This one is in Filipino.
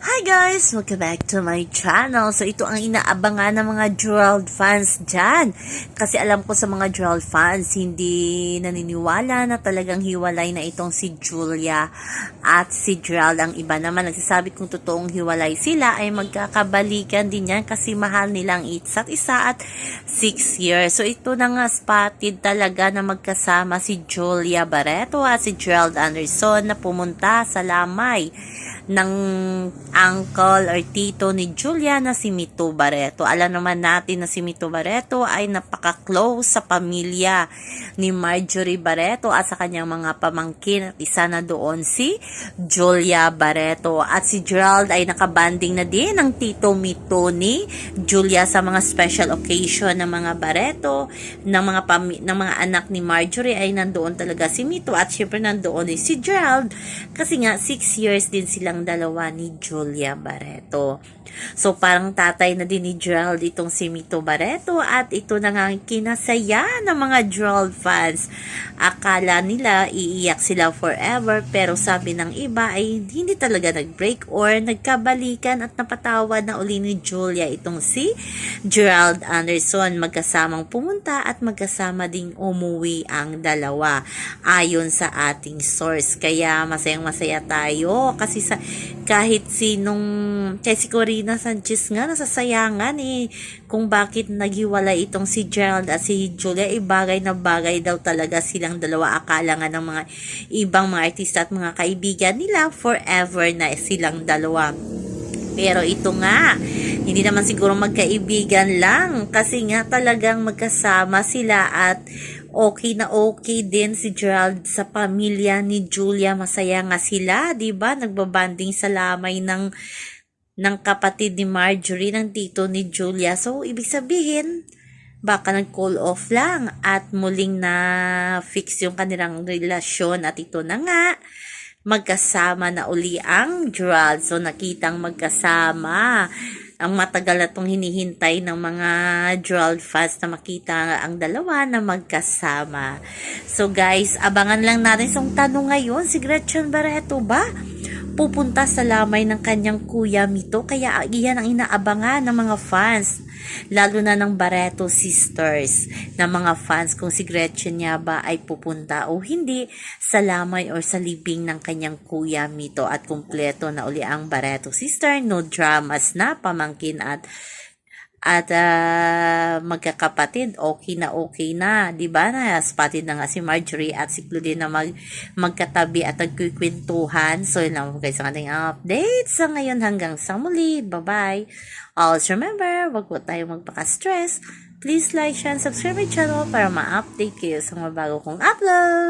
Hi guys! Welcome back to my channel. So ito ang inaabangan ng mga Gerald fans dyan. Kasi alam ko sa mga Gerald fans, hindi naniniwala na talagang hiwalay na itong si Julia at si Gerald. Ang iba naman nagsasabi kung totoong hiwalay sila ay magkakabalikan din yan kasi mahal nilang isa't isa at 6 years. So ito na nga spotted talaga na magkasama si Julia Barreto at si Gerald Anderson na pumunta sa Lamay ng uncle or tito ni Julia na si Mito Barreto. Alam naman natin na si Mito Barreto ay napaka-close sa pamilya ni Marjorie Barreto at sa kanyang mga pamangkin at isa na doon si Julia Barreto. At si Gerald ay nakabanding na din ng tito Mito ni Julia sa mga special occasion ng mga Barreto, ng mga, pami- ng mga anak ni Marjorie ay nandoon talaga si Mito at syempre nandoon din si Gerald kasi nga 6 years din silang dalawa ni Julia Barreto. So parang tatay na din ni Gerald itong si Mito Barreto at ito na nga kinasaya ng mga Gerald fans. Akala nila iiyak sila forever pero sabi ng iba ay hindi talaga nag-break or nagkabalikan at napatawad na uli ni Julia itong si Gerald Anderson. Magkasamang pumunta at magkasama ding umuwi ang dalawa ayon sa ating source. Kaya masayang masaya tayo kasi sa kahit sinong kay si Corina Sanchez nga nasasayangan eh kung bakit naghiwalay itong si Gerald at si Julia. Eh bagay na bagay daw talaga silang dalawa. Akala nga ng mga ibang mga artista at mga kaibigan nila forever na silang dalawa. Pero ito nga, hindi naman siguro magkaibigan lang kasi nga talagang magkasama sila at okay na okay din si Gerald sa pamilya ni Julia. Masaya nga sila, 'di ba? Nagbabanding sa lamay ng ng kapatid ni Marjorie ng tito ni Julia. So ibig sabihin, baka nag-call off lang at muling na fix yung kanilang relasyon at ito na nga magkasama na uli ang Gerald. So, nakitang magkasama. Ang matagal na itong hinihintay ng mga Gerald fans na makita ang dalawa na magkasama. So, guys, abangan lang natin itong tanong ngayon. Si Gretchen Barreto ba? Pupunta sa lamay ng kanyang kuya Mito. Kaya iyan ang inaabangan ng mga fans. Lalo na ng Barreto Sisters na mga fans kung si Gretchen niya ba ay pupunta o hindi sa lamay or sa libing ng kanyang kuya Mito at kumpleto na uli ang Barreto Sister. No dramas na pamangkin at at uh, magkakapatid, okay na okay na, 'di ba? Na spotted na nga si Marjorie at si Claudine na mag magkatabi at nagkukwentuhan. So, yun lang guys ang ating update sa ngayon hanggang sa muli. Bye-bye. Always remember, wag po tayo magpaka-stress. Please like, share, and subscribe my channel para ma-update kayo sa mga bago kong upload.